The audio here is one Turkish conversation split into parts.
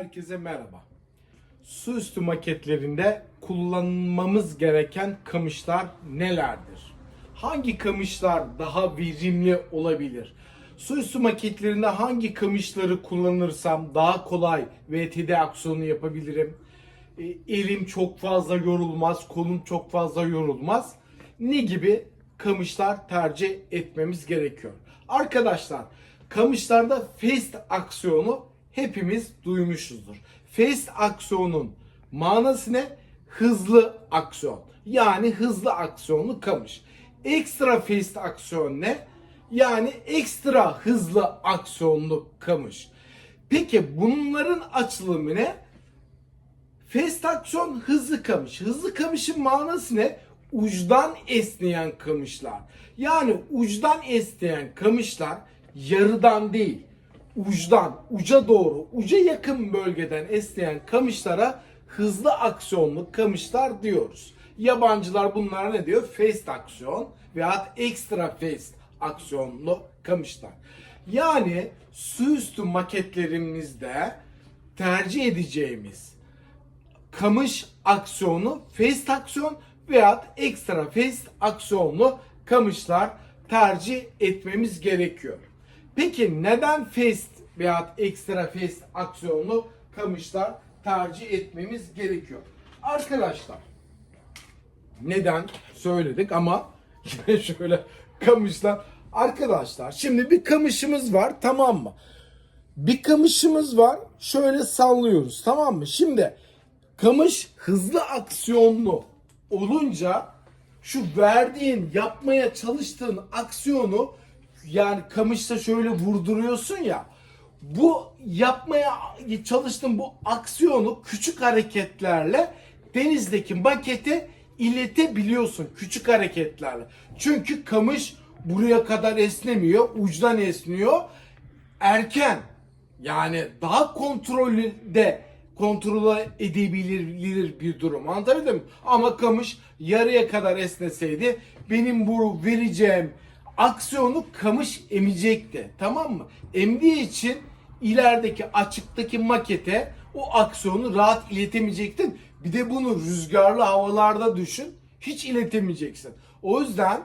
Herkese merhaba. Su üstü maketlerinde kullanmamız gereken kamışlar nelerdir? Hangi kamışlar daha verimli olabilir? Su üstü maketlerinde hangi kamışları kullanırsam daha kolay VTD aksiyonu yapabilirim? E, Elim çok fazla yorulmaz, kolum çok fazla yorulmaz. Ne gibi kamışlar tercih etmemiz gerekiyor? Arkadaşlar, kamışlarda fast aksiyonu hepimiz duymuşuzdur. Fast aksiyonun manası ne? Hızlı aksiyon. Yani hızlı aksiyonlu kamış. Ekstra fast aksiyon ne? Yani ekstra hızlı aksiyonlu kamış. Peki bunların açılımı ne? Fast aksiyon hızlı kamış. Hızlı kamışın manası ne? Uçtan esneyen kamışlar. Yani uçtan esneyen kamışlar yarıdan değil, uçtan, uca doğru, uca yakın bölgeden esneyen kamışlara hızlı aksiyonlu kamışlar diyoruz. Yabancılar bunlara ne diyor? Fast aksiyon veya ekstra fast aksiyonlu kamışlar. Yani su üstü maketlerimizde tercih edeceğimiz kamış aksiyonu fast aksiyon veya ekstra fast aksiyonlu kamışlar tercih etmemiz gerekiyor. Peki neden fast veya ekstra fast aksiyonlu kamışlar tercih etmemiz gerekiyor? Arkadaşlar neden söyledik ama şöyle kamışlar. Arkadaşlar şimdi bir kamışımız var tamam mı? Bir kamışımız var şöyle sallıyoruz tamam mı? Şimdi kamış hızlı aksiyonlu olunca şu verdiğin yapmaya çalıştığın aksiyonu yani kamışta şöyle vurduruyorsun ya bu yapmaya çalıştığın bu aksiyonu küçük hareketlerle denizdeki makete iletebiliyorsun küçük hareketlerle. Çünkü kamış buraya kadar esnemiyor, uçtan esniyor. Erken yani daha kontrolde kontrol edebilir bir durum. Anlatabildim mi? Ama kamış yarıya kadar esneseydi benim bu vereceğim aksiyonu kamış emecekti. Tamam mı? Emdiği için ilerideki açıktaki makete o aksiyonu rahat iletemeyecektin. Bir de bunu rüzgarlı havalarda düşün. Hiç iletemeyeceksin. O yüzden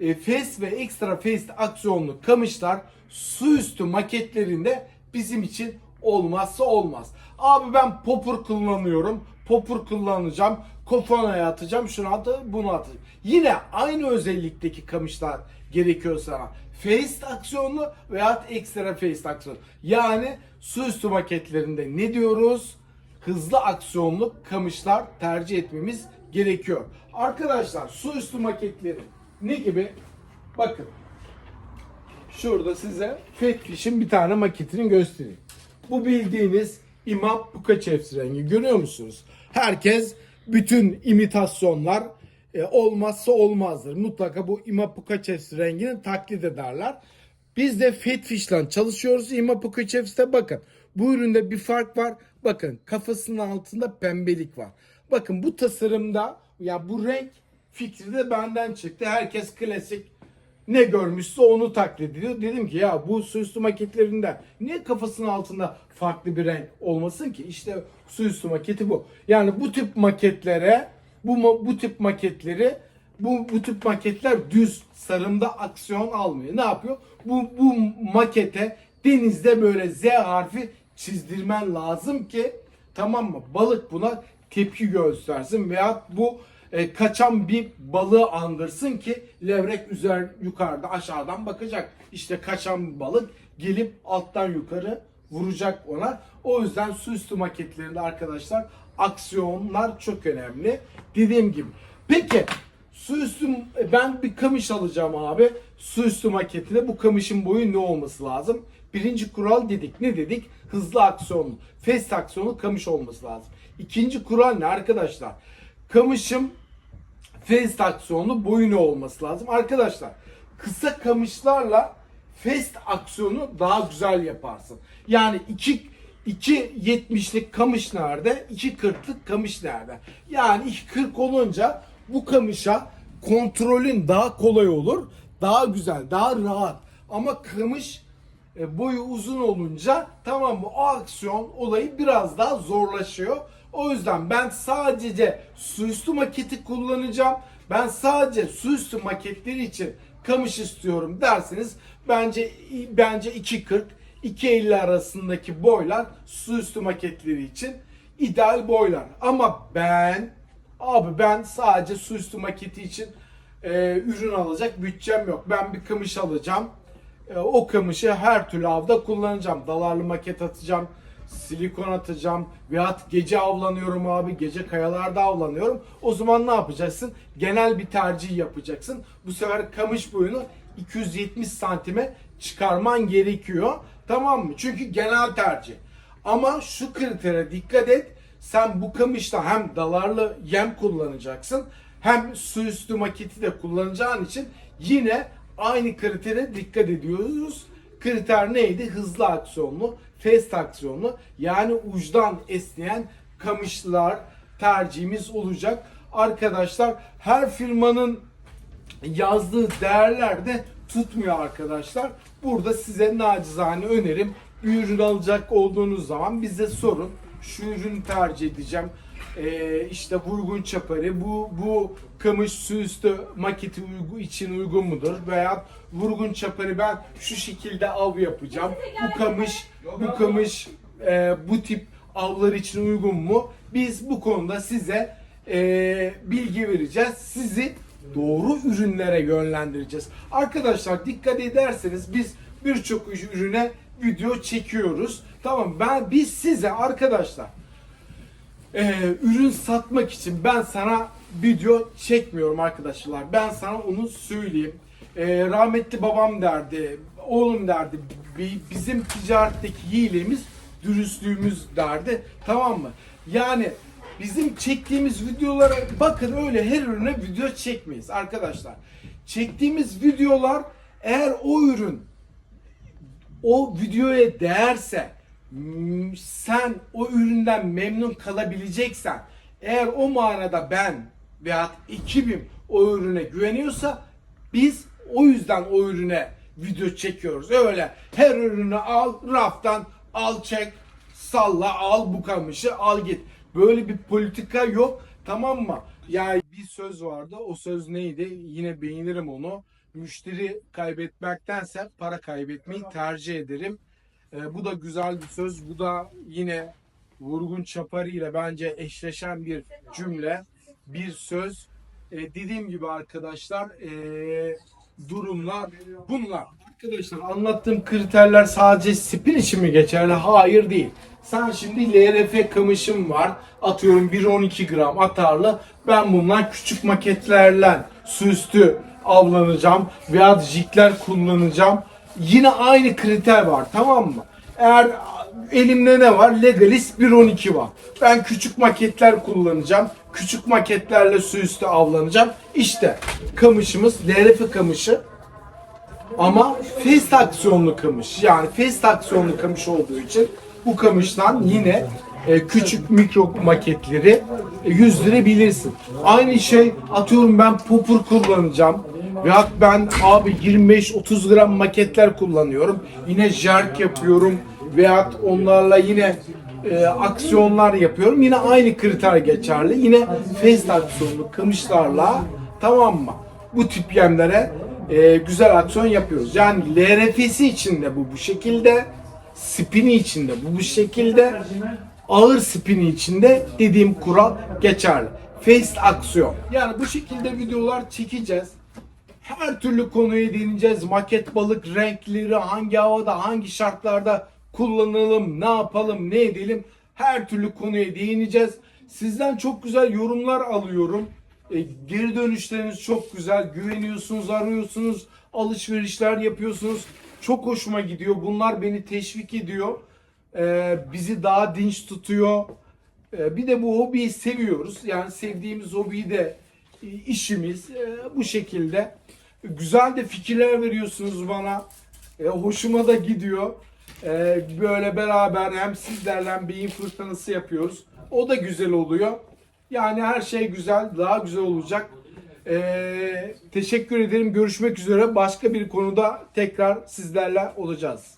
e, fast ve ekstra fast aksiyonlu kamışlar su üstü maketlerinde bizim için olmazsa olmaz. Abi ben popur kullanıyorum. Popur kullanacağım. Kofonaya atacağım. Şunu atacağım. Bunu atacağım. Yine aynı özellikteki kamışlar gerekiyor sana. Fast aksiyonlu veya ekstra fast aksiyonlu. Yani su üstü maketlerinde ne diyoruz? Hızlı aksiyonlu kamışlar tercih etmemiz gerekiyor. Arkadaşlar su üstü maketleri ne gibi? Bakın. Şurada size Fatfish'in bir tane maketini göstereyim. Bu bildiğiniz İmam Pukaçevs rengi. Görüyor musunuz? Herkes bütün imitasyonlar e, olmazsa olmazdır. Mutlaka bu İmam Pukaçevs rengini taklit ederler. Biz de Fatfish'le çalışıyoruz. İmam Pukaçevs'te bakın. Bu üründe bir fark var. Bakın kafasının altında pembelik var. Bakın bu tasarımda ya bu renk fikri de benden çıktı. Herkes klasik ne görmüşse onu taklit ediyor. Dedim ki ya bu su üstü maketlerinde niye kafasının altında farklı bir renk olmasın ki? İşte su üstü maketi bu. Yani bu tip maketlere bu bu tip maketleri bu bu tip maketler düz sarımda aksiyon almıyor. Ne yapıyor? Bu bu makete denizde böyle Z harfi çizdirmen lazım ki tamam mı? Balık buna tepki göstersin veya bu e, kaçan bir balığı andırsın ki levrek üzer yukarıda aşağıdan bakacak. İşte kaçan bir balık gelip alttan yukarı vuracak ona. O yüzden su üstü maketlerinde arkadaşlar aksiyonlar çok önemli. Dediğim gibi. Peki su üstü e, ben bir kamış alacağım abi. Su üstü maketine bu kamışın boyu ne olması lazım? Birinci kural dedik. Ne dedik? Hızlı aksiyonlu. Fast aksiyonlu kamış olması lazım. İkinci kural ne arkadaşlar? Kamışım fast aksiyonlu boyunu olması lazım. Arkadaşlar kısa kamışlarla fast aksiyonu daha güzel yaparsın. Yani iki 2.70'lik kamış nerede? 2.40'lık kamış nerede? Yani 2.40 olunca bu kamışa kontrolün daha kolay olur. Daha güzel, daha rahat. Ama kamış boyu uzun olunca tamam mı o aksiyon olayı biraz daha zorlaşıyor. O yüzden ben sadece suüstü maketi kullanacağım. Ben sadece suüstü maketleri için kamış istiyorum derseniz bence bence 2.40 2.50 arasındaki boylar suüstü maketleri için ideal boylar. Ama ben abi ben sadece suüstü maketi için e, ürün alacak bütçem yok. Ben bir kamış alacağım. E, o kamışı her türlü avda kullanacağım. Dalarlı maket atacağım. Silikon atacağım. Veyahut gece avlanıyorum abi. Gece kayalarda avlanıyorum. O zaman ne yapacaksın? Genel bir tercih yapacaksın. Bu sefer kamış boyunu 270 santime çıkarman gerekiyor. Tamam mı? Çünkü genel tercih. Ama şu kritere dikkat et. Sen bu kamışta hem dalarlı yem kullanacaksın hem su üstü maketi de kullanacağın için yine aynı kritere dikkat ediyoruz. Kriter neydi? Hızlı aksiyonlu, fast aksiyonlu yani uçtan esneyen kamışlar tercihimiz olacak. Arkadaşlar her firmanın yazdığı değerler de tutmuyor arkadaşlar. Burada size nacizane önerim ürün alacak olduğunuz zaman bize sorun. Şu ürünü tercih edeceğim. Ee, işte vurgun çaparı bu bu kamış su üstü maketi uygu, için uygun mudur? Veya vurgun çaparı ben şu şekilde av yapacağım. Bu kamış bu kamış e, bu tip avlar için uygun mu? Biz bu konuda size e, bilgi vereceğiz. Sizi doğru ürünlere yönlendireceğiz. Arkadaşlar dikkat ederseniz biz birçok ürüne video çekiyoruz tamam ben biz size arkadaşlar e, ürün satmak için ben sana video çekmiyorum arkadaşlar. Ben sana onu söyleyeyim. E, rahmetli babam derdi, oğlum derdi. bi- Bizim ticaretteki hilemiz dürüstlüğümüz derdi. Tamam mı? Yani bizim çektiğimiz videolara bakın öyle her ürüne video çekmeyiz arkadaşlar. Çektiğimiz videolar eğer o ürün o videoya değerse sen o üründen memnun kalabileceksen eğer o manada ben veya ekibim o ürüne güveniyorsa biz o yüzden o ürüne video çekiyoruz. Öyle her ürünü al raftan al çek salla al bu kamışı al git. Böyle bir politika yok tamam mı? Yani bir söz vardı o söz neydi? Yine beğenirim onu. Müşteri kaybetmektense para kaybetmeyi tercih ederim. Ee, bu da güzel bir söz. Bu da yine Vurgun Çapari ile bence eşleşen bir cümle, bir söz. Ee, dediğim gibi arkadaşlar ee, durumlar bunlar. Arkadaşlar anlattığım kriterler sadece spin için mi geçerli? Hayır değil. Sen şimdi LRF kamışım var. Atıyorum 1-12 gram atarlı. Ben bundan küçük maketlerle süslü avlanacağım veya jikler kullanacağım. Yine aynı kriter var tamam mı? Eğer elimde ne var? Legalis 1.12 var. Ben küçük maketler kullanacağım. Küçük maketlerle su üstü avlanacağım. İşte kamışımız LRF kamışı. Ama fast aksiyonlu kamış. Yani fast aksiyonlu kamış olduğu için bu kamıştan yine e, küçük mikro maketleri e, yüzdürebilirsin. Aynı şey atıyorum ben popur kullanacağım. Veyahut ben abi 25-30 gram maketler kullanıyorum. Yine jerk yapıyorum. Veyahut onlarla yine e, aksiyonlar yapıyorum. Yine aynı kriter geçerli. Yine fast aksiyonlu kamışlarla tamam mı? Bu tip yemlere e, güzel aksiyon yapıyoruz. Yani LRF'si için de bu bu şekilde, spini için de bu bu şekilde, ağır spini için de dediğim kural geçerli. Fast aksiyon. Yani bu şekilde videolar çekeceğiz. Her türlü konuyu değineceğiz. Maket balık renkleri hangi havada, hangi şartlarda kullanalım, ne yapalım, ne edelim. Her türlü konuya değineceğiz. Sizden çok güzel yorumlar alıyorum. E, geri dönüşleriniz çok güzel. Güveniyorsunuz, arıyorsunuz, alışverişler yapıyorsunuz. Çok hoşuma gidiyor. Bunlar beni teşvik ediyor. E, bizi daha dinç tutuyor. E, bir de bu hobiyi seviyoruz. Yani sevdiğimiz hobiyi de e, işimiz e, bu şekilde. Güzel de fikirler veriyorsunuz bana. E, hoşuma da gidiyor. E, böyle beraber hem sizlerle hem beyin fırtınası yapıyoruz. O da güzel oluyor. Yani her şey güzel, daha güzel olacak. E, teşekkür ederim. Görüşmek üzere. Başka bir konuda tekrar sizlerle olacağız.